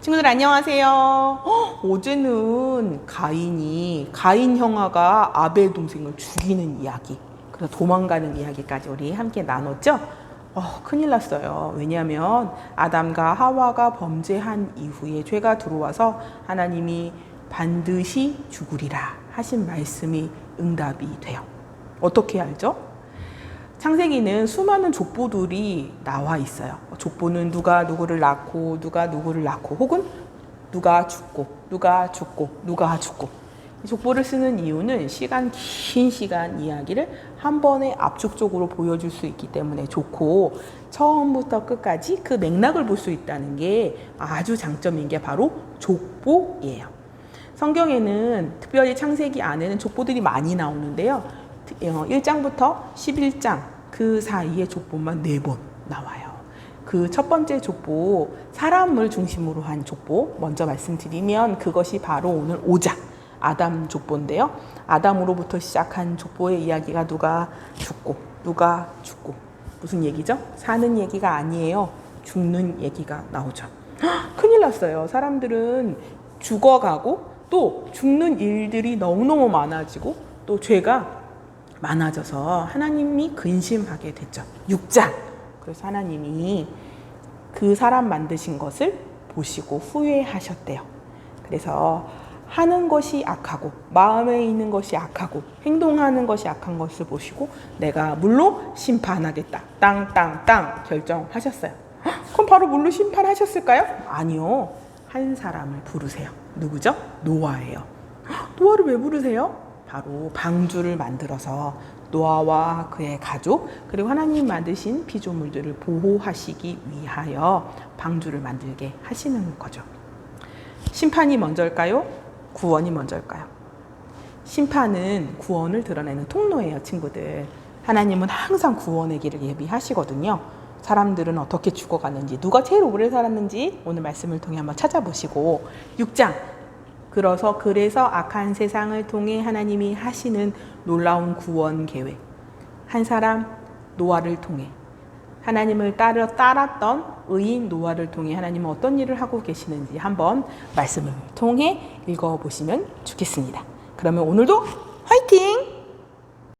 친구들 안녕하세요. 헉, 어제는 가인이 가인 형아가 아벨 동생을 죽이는 이야기, 그래서 도망가는 이야기까지 우리 함께 나눴죠. 어, 큰일 났어요. 왜냐하면 아담과 하와가 범죄한 이후에 죄가 들어와서 하나님이 반드시 죽으리라 하신 말씀이 응답이 돼요. 어떻게 알죠? 창세기는 수많은 족보들이 나와 있어요. 족보는 누가 누구를 낳고 누가 누구를 낳고 혹은 누가 죽고 누가 죽고 누가 죽고 이 족보를 쓰는 이유는 시간 긴 시간 이야기를 한 번에 압축적으로 보여줄 수 있기 때문에 좋고 처음부터 끝까지 그 맥락을 볼 수 있다는 게 아주 장점인 게 바로 족보예요. 성경에는 특별히 창세기 안에는 족보들이 많이 나오는데요. 1장부터 11장 그 사이에 족보만 네 번 나와요. 그 첫 번째 족보, 사람을 중심으로 한 족보, 먼저 말씀드리면 그것이 바로 오늘 5장, 아담 족보인데요. 아담으로부터 시작한 족보의 이야기가 누가 죽고, 누가 죽고, 무슨 얘기죠? 사는 얘기가 아니에요. 죽는 얘기가 나오죠. 헉, 큰일 났어요. 사람들은 죽어가고 또 죽는 일들이 너무너무 많아지고 또 죄가 많아져서 하나님이 근심하게 됐죠. 6장. 그래서 하나님이 그 사람 만드신 것을 보시고 후회하셨대요. 그래서 하는 것이 악하고 마음에 있는 것이 악하고 행동하는 것이 악한 것을 보시고 내가 물로 심판하겠다. 땅땅땅 결정하셨어요. 헉, 그럼 바로 물로 심판하셨을까요? 아니요. 한 사람을 부르세요. 누구죠? 노아예요. 헉, 노아를 왜 부르세요? 바로 방주를 만들어서 노아와 그의 가족 그리고 하나님 만드신 피조물들을 보호하시기 위하여 방주를 만들게 하시는 거죠. 심판이 먼저일까요? 구원이 먼저일까요? 심판은 구원을 드러내는 통로예요, 친구들. 하나님은 항상 구원의 길을 예비하시거든요. 사람들은 어떻게 죽어가는지, 누가 제일 오래 살았는지 오늘 말씀을 통해 한번 찾아보시고 6장 그래서 그래서 악한 세상을 통해 하나님이 하시는 놀라운 구원 계획. 한 사람 노아를 통해 하나님을 따라 따랐던 의인 노아를 통해 하나님은 어떤 일을 하고 계시는지 한번 말씀을 통해 읽어 보시면 좋겠습니다. 그러면 오늘도 화이팅!